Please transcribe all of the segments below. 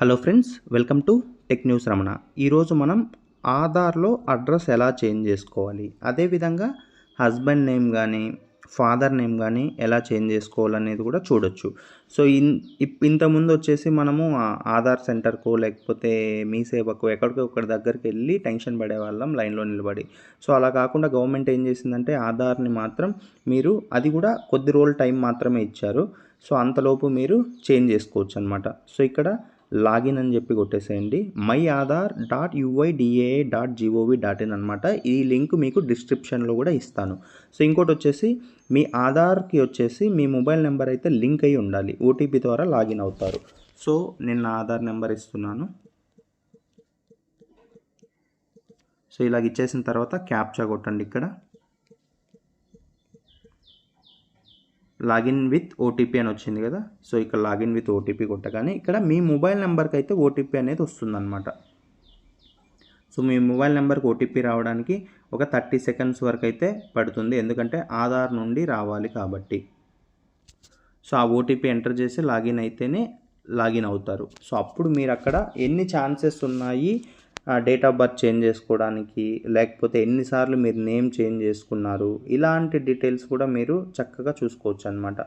Hello friends welcome to tech news Ramana. ఈరోజు మనం ఆధార్లో అడ్రస్ ఎలా చేంజ్ చేసుకోవాలి? అదేవిధంగా హస్బెండ్ నేమ్ కానీ ఫాదర్ నేమ్ కానీ ఎలా చేంజ్ చేసుకోవాలనేది కూడా చూడొచ్చు. సో ఇన్ ఇప్- ఇంతకుముందు వచ్చేసి మనము ఆధార్ సెంటర్కు లేకపోతే మీ సేవకు ఎక్కడికో ఒకటి దగ్గరికి వెళ్ళి టెన్షన్ పడేవాళ్ళం లైన్లో నిలబడి. సో అలా కాకుండా గవర్నమెంట్ ఏం చేసిందంటే ఆధార్ని మాత్రం మీరు అది కూడా కొద్ది రోజుల టైం మాత్రమే ఇచ్చారు. సో అంతలోపు మీరు చేంజ్ చేసుకోవచ్చు అనమాట సో ఇక్కడ లాగిన్ అని చెప్పి కొట్టేసేయండి. My Aadhaar dot UIDAI dot gov dot in అనమాట ఈ లింక్ మీకు డిస్క్రిప్షన్లో కూడా ఇస్తాను. సో ఇంకోటి వచ్చేసి మీ ఆధార్కి వచ్చేసి మీ మొబైల్ నెంబర్ అయితే లింక్ అయి ఉండాలి. ఓటీపీ ద్వారా లాగిన్ అవుతారు. సో నేను నా ఆధార్ నెంబర్ ఇస్తున్నాను. సో ఇలాగ ఇచ్చేసిన తర్వాత క్యాప్చా కొట్టండి ఇక్కడ. లాగిన్ విత్ ఓటీపీ అని వచ్చింది కదా. సో ఇక్కడ లాగిన్ విత్ ఓటీపీ కొట్టగానే ఇక్కడ మీ మొబైల్ నెంబర్కి అయితే ఓటీపీ అనేది వస్తుందన్నమాట. సో మీ మొబైల్ నెంబర్కి ఓటీపీ రావడానికి ఒక థర్టీ సెకండ్స్ వరకు అయితే పడుతుంది. ఎందుకంటే ఆధార్ నుండి రావాలి కాబట్టి. సో ఆ ఓటీపీ ఎంటర్ చేసి లాగిన్ అయితేనే లాగిన్ అవుతారు. సో అప్పుడు మీరు అక్కడ ఎన్ని ఛాన్సెస్ ఉన్నాయి డేట్ ఆఫ్ బర్త్ చేంజ్ చేసుకోవడానికి లేకపోతే ఎన్నిసార్లు మీరు నేమ్ చేంజ్ చేసుకున్నారు ఇలాంటి డీటెయిల్స్ కూడా మీరు చక్కగా చూసుకోవచ్చు అనమాట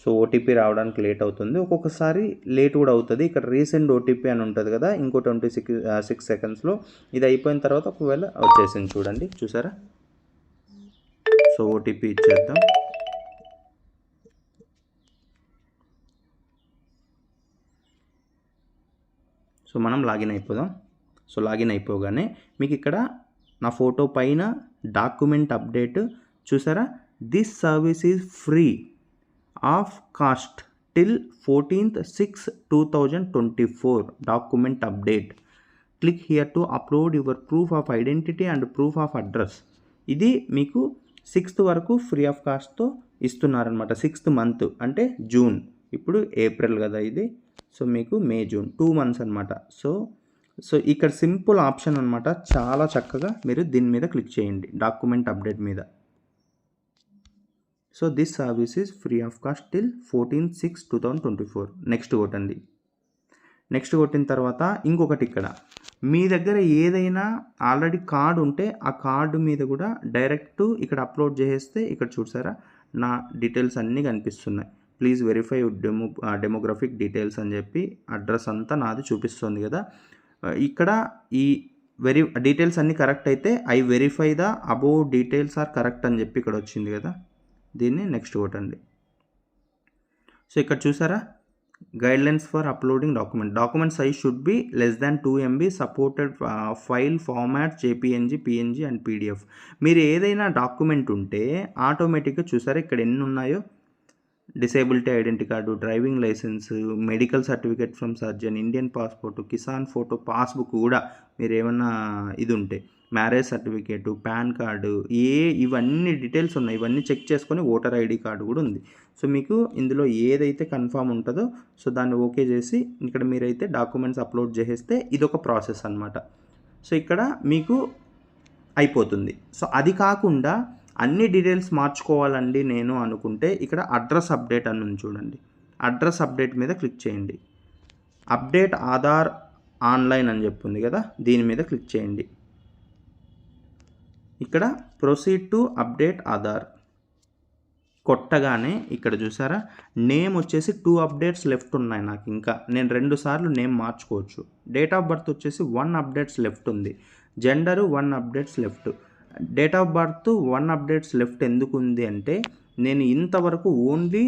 సో ఓటీపీ రావడానికి లేట్ అవుతుంది. ఒక్కొక్కసారి లేట్ కూడా అవుతుంది. ఇక్కడ రీసెంట్ ఓటీపీ అని ఉంటుంది కదా ఇంకో ట్వంటీ సిక్స్ సిక్స్ సెకండ్స్లో ఇది అయిపోయిన తర్వాత ఒకవేళ వచ్చేసింది చూడండి. చూసారా? సో ఓటీపీ ఇచ్చేద్దాం. మనం లాగిన్ అయిపోదాం. సో లాగిన్ అయిపోగానే మీకు ఇక్కడ నా ఫోటో పైన డాక్యుమెంట్ అప్డేట్ చూసారా? This service is free of cost till fourteenth six two thousand twenty four. Document update. Click here to upload your proof of identity and proof of address. ఇది మీకు sixth వరకు free of కాస్ట్తో ఇస్తున్నారనమాట sixth month అంటే June. ఇప్పుడు April కదా ఇది. So మీకు మే జూన్ టూ మంత్స్ అనమాట సో సో ఇక్కడ సింపుల్ ఆప్షన్ అనమాట చాలా చక్కగా మీరు దీని మీద క్లిక్ చేయండి. డాక్యుమెంట్ అప్డేట్ మీద. So this service is free of cost till fourteen six two thousand twenty four next కొట్టండి. నెక్స్ట్ కొట్టిన తర్వాత ఇంకొకటి ఇక్కడ. మీ దగ్గర ఏదైనా ఆల్రెడీ కార్డు ఉంటే ఆ కార్డు మీద కూడా డైరెక్ట్ ఇక్కడ అప్లోడ్ చేసేస్తే ఇక్కడ చూసారా? నా డీటెయిల్స్ అన్నీ కనిపిస్తున్నాయి. Please verify demo demographic details అని చెప్పి అడ్రస్ అంతా నాది చూపిస్తుంది కదా. ఇక్కడ ఈ వెరి డీటెయిల్స్ అన్నీ కరెక్ట్ అయితే I verify the above details are correct అని చెప్పి ఇక్కడ వచ్చింది కదా. దీన్ని నెక్స్ట్ కొట్టండి. సో ఇక్కడ చూసారా? Guidelines for uploading document. Document size should be less than two MB supported file format JPNG PNG and PDF. మీరు ఏదైనా డాక్యుమెంట్ ఉంటే ఆటోమేటిక్గా చూసారా ఇక్కడ ఎన్ని ఉన్నాయో? Disability identity card driving licence medical certificate from surgeon Indian passport Kisan photo passbook కూడా మీరు ఏమన్నా ఇది ఉంటే మ్యారేజ్ సర్టిఫికేటు పాన్ కార్డు ఏ ఇవన్నీ డీటెయిల్స్ ఉన్నాయి ఇవన్నీ చెక్ చేసుకొని ఓటర్ ఐడి కార్డు కూడా ఉంది. సో మీకు ఇందులో ఏదైతే కన్ఫామ్ ఉంటుందో సో దాన్ని ఓకే చేసి ఇక్కడ మీరైతే డాక్యుమెంట్స్ అప్లోడ్ చేసేస్తే ఇదొక ప్రాసెస్ అనమాట సో ఇక్కడ మీకు అయిపోతుంది. సో అది కాకుండా అన్ని డీటెయిల్స్ మార్చుకోవాలండి నేను అనుకుంటే ఇక్కడ అడ్రస్ అప్డేట్ అని చూడండి. అడ్రస్ అప్డేట్ మీద క్లిక్ చేయండి. అప్డేట్ ఆధార్ ఆన్లైన్ అని చెప్పింది కదా దీని మీద క్లిక్ చేయండి. ఇక్కడ ప్రొసీడ్ టు అప్డేట్ ఆధార్ కొట్టగానే ఇక్కడ చూసారా నేమ్ వచ్చేసి టూ అప్డేట్స్ లెఫ్ట్ ఉన్నాయి నాకు ఇంకా. నేను రెండు సార్లు నేమ్ మార్చుకోవచ్చు. డేట్ ఆఫ్ బర్త్ వచ్చేసి వన్ అప్డేట్స్ లెఫ్ట్ ఉంది. Gender one updates left. Date of birth one updates left ఎందుకు ఉంది అంటే నేను ఇంతవరకు ఓన్లీ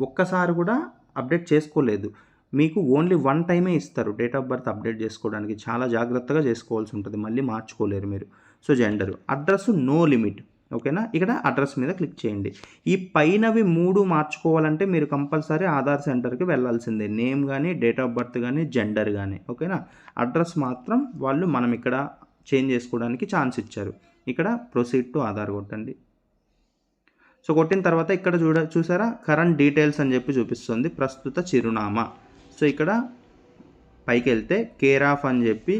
ఒక్కసారి కూడా అప్డేట్ చేసుకోలేదు. మీకు ఓన్లీ వన్ టైమే ఇస్తారు డేట్ ఆఫ్ బర్త్ అప్డేట్ చేసుకోవడానికి. చాలా జాగ్రత్తగా చేసుకోవాల్సి ఉంటుంది. మళ్ళీ మార్చుకోలేరు మీరు. So gender. Address no limit. ఓకేనా? ఇక్కడ అడ్రస్ మీద క్లిక్ చేయండి. ఈ పైనవి మూడు మార్చుకోవాలంటే మీరు కంపల్సరీ ఆధార్ సెంటర్కి వెళ్ళాల్సిందే. నేమ్ కానీ డేట్ ఆఫ్ బర్త్ కానీ జెండర్ కానీ ఓకేనా? అడ్రస్ మాత్రం వాళ్ళు మనం ఇక్కడ చేంజ్ చేసుకోవడానికి ఛాన్స్ ఇచ్చారు. ఇక్కడ ప్రొసీడ్ టు ఆధార్ కొట్టండి. సో కొట్టిన తర్వాత ఇక్కడ చూడ చూసారా? కరెంట్ డీటెయిల్స్ అని చెప్పి చూపిస్తుంది. ప్రస్తుత చిరునామా. సో ఇక్కడ పైకి వెళ్తే కేర్ ఆఫ్ అని చెప్పి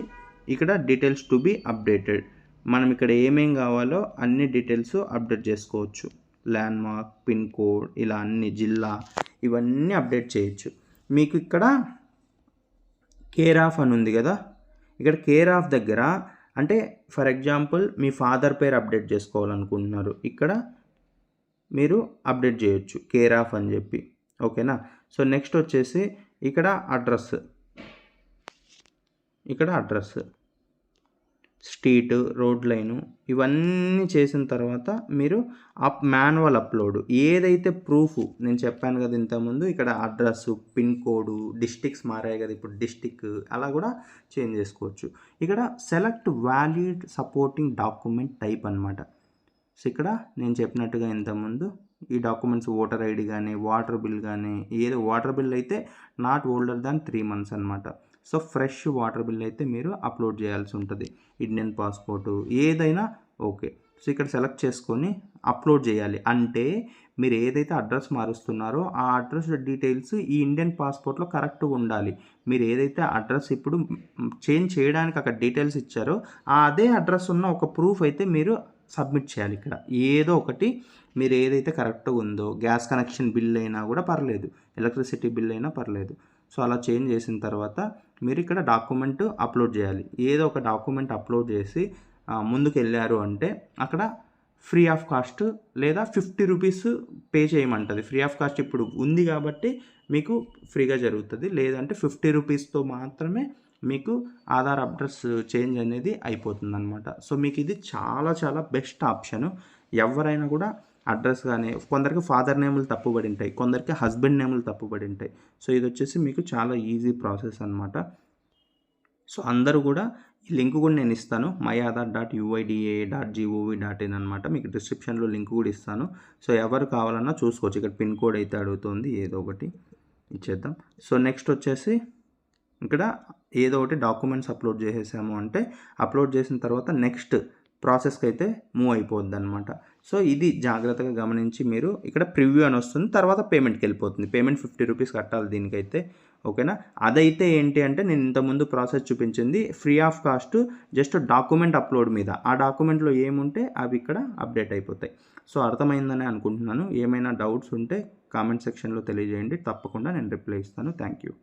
ఇక్కడ డీటెయిల్స్ టు బి అప్డేటెడ్ మనం ఇక్కడ ఏమేం కావాలో అన్ని డీటెయిల్స్ అప్డేట్ చేసుకోవచ్చు. ల్యాండ్ మార్క్ పిన్ కోడ్ ఇలా అన్ని జిల్లా ఇవన్నీ అప్డేట్ చేయొచ్చు. మీకు ఇక్కడ కేర్ ఆఫ్ అని ఉంది కదా? ఇక్కడ కేర్ ఆఫ్ దగ్గర అంటే ఫర్ ఎగ్జాంపుల్ మీ ఫాదర్ పేరు అప్డేట్ చేసుకోవాలనుకుంటున్నారు. ఇక్కడ మీరు అప్డేట్ చేయొచ్చు. కేర్ ఆఫ్ అని చెప్పి. ఓకేనా? సో నెక్స్ట్ వచ్చేసి ఇక్కడ అడ్రస్. ఇక్కడ అడ్రస్. స్ట్రీట్ రోడ్ లైను ఇవన్నీ చేసిన తర్వాత మీరు అప్ మాన్యువల్ అప్లోడ్. ఏదైతే ప్రూఫ్ నేను చెప్పాను కదా ఇంతకుముందు ఇక్కడ అడ్రస్ పిన్ కోడ్ డిస్టిక్స్ మారాయి కదా ఇప్పుడు డిస్టిక్ అలా కూడా చేంజ్ చేసుకోవచ్చు. ఇక్కడ select valid supporting document type అనమాట సో ఇక్కడ నేను చెప్పినట్టుగా ఇంతకుముందు ఈ డాక్యుమెంట్స్ ఓటర్ ఐడి కానీ వాటర్ బిల్ కానీ ఏదో వాటర్ బిల్ అయితే not older than three months అనమాట సో ఫ్రెష్ వాటర్ బిల్ అయితే మీరు అప్లోడ్ చేయాల్సి ఉంటుంది. ఇండియన్ పాస్పోర్టు ఏదైనా ఓకే. సో ఇక్కడ సెలెక్ట్ చేసుకొని అప్లోడ్ చేయాలి. అంటే మీరు ఏదైతే అడ్రస్ మారుస్తున్నారో ఆ అడ్రస్ డీటెయిల్స్ ఈ ఇండియన్ పాస్పోర్ట్లో కరెక్ట్గా ఉండాలి. మీరు ఏదైతే అడ్రస్ ఇప్పుడు చేంజ్ చేయడానికి అక్కడ డీటెయిల్స్ ఇచ్చారో ఆ అదే అడ్రస్ ఉన్న ఒక ప్రూఫ్ అయితే మీరు సబ్మిట్ చేయాలి ఇక్కడ. ఏదో ఒకటి మీరు ఏదైతే కరెక్ట్గా ఉందో గ్యాస్ కనెక్షన్ బిల్ అయినా కూడా పర్లేదు. ఎలక్ట్రిసిటీ బిల్ అయినా పర్లేదు. సో అలా చేంజ్ చేసిన తర్వాత మీరు ఇక్కడ డాక్యుమెంట్ అప్లోడ్ చేయాలి. ఏదో ఒక డాక్యుమెంట్ అప్లోడ్ చేసి ముందుకు వెళ్ళారు అంటే అక్కడ ఫ్రీ ఆఫ్ కాస్ట్ లేదా ఫిఫ్టీ రూపీస్ పే చేయమంటుంది. ఫ్రీ ఆఫ్ కాస్ట్ ఇప్పుడు ఉంది కాబట్టి మీకు ఫ్రీగా జరుగుతుంది. లేదంటే ఫిఫ్టీ రూపీస్తో మాత్రమే మీకు ఆధార్ అడ్రస్ చేంజ్ అనేది అయిపోతుంది అనమాట సో మీకు ఇది చాలా చాలా బెస్ట్ ఆప్షన్. ఎవరైనా కూడా అడ్రస్ కానీ కొందరికి ఫాదర్ నేములు తప్పుబడి ఉంటాయి కొందరికి హస్బెండ్ నేములు తప్పుబడి ఉంటాయి సో ఇది వచ్చేసి మీకు చాలా ఈజీ ప్రాసెస్ అనమాట సో అందరూ కూడా ఈ లింక్ కూడా నేను ఇస్తాను. My Aadhaar dot UIDA dot GOV dot in అనమాట మీకు డిస్క్రిప్షన్లో లింక్ కూడా ఇస్తాను. సో ఎవరు కావాలన్నా చూసుకోవచ్చు. ఇక్కడ పిన్ కోడ్ అయితే అడుగుతుంది ఏదో ఒకటి ఇచ్చేద్దాం. సో నెక్స్ట్ వచ్చేసి ఇక్కడ ఏదో ఒకటి డాక్యుమెంట్స్ అప్లోడ్ చేసేసాము అంటే అప్లోడ్ చేసిన తర్వాత నెక్స్ట్ ప్రాసెస్కి అయితే మూవ్ అయిపోద్ది అనమాట సో ఇది జాగ్రత్తగా గమనించి మీరు ఇక్కడ ప్రివ్యూ అని వస్తుంది తర్వాత పేమెంట్కి వెళ్ళిపోతుంది. పేమెంట్ ఫిఫ్టీ రూపీస్ కట్టాలి దీనికైతే ఓకేనా? అదైతే ఏంటి అంటే నేను ఇంతకుముందు ప్రాసెస్ చూపించింది free of cost just document upload మీద. ఆ డాక్యుమెంట్లో ఏముంటే అవి ఇక్కడ అప్డేట్ అయిపోతాయి. సో అర్థమైందని అనుకుంటున్నాను. ఏమైనా డౌట్స్ ఉంటే కామెంట్ సెక్షన్లో తెలియజేయండి. తప్పకుండా నేను రిప్లై ఇస్తాను. Thank you.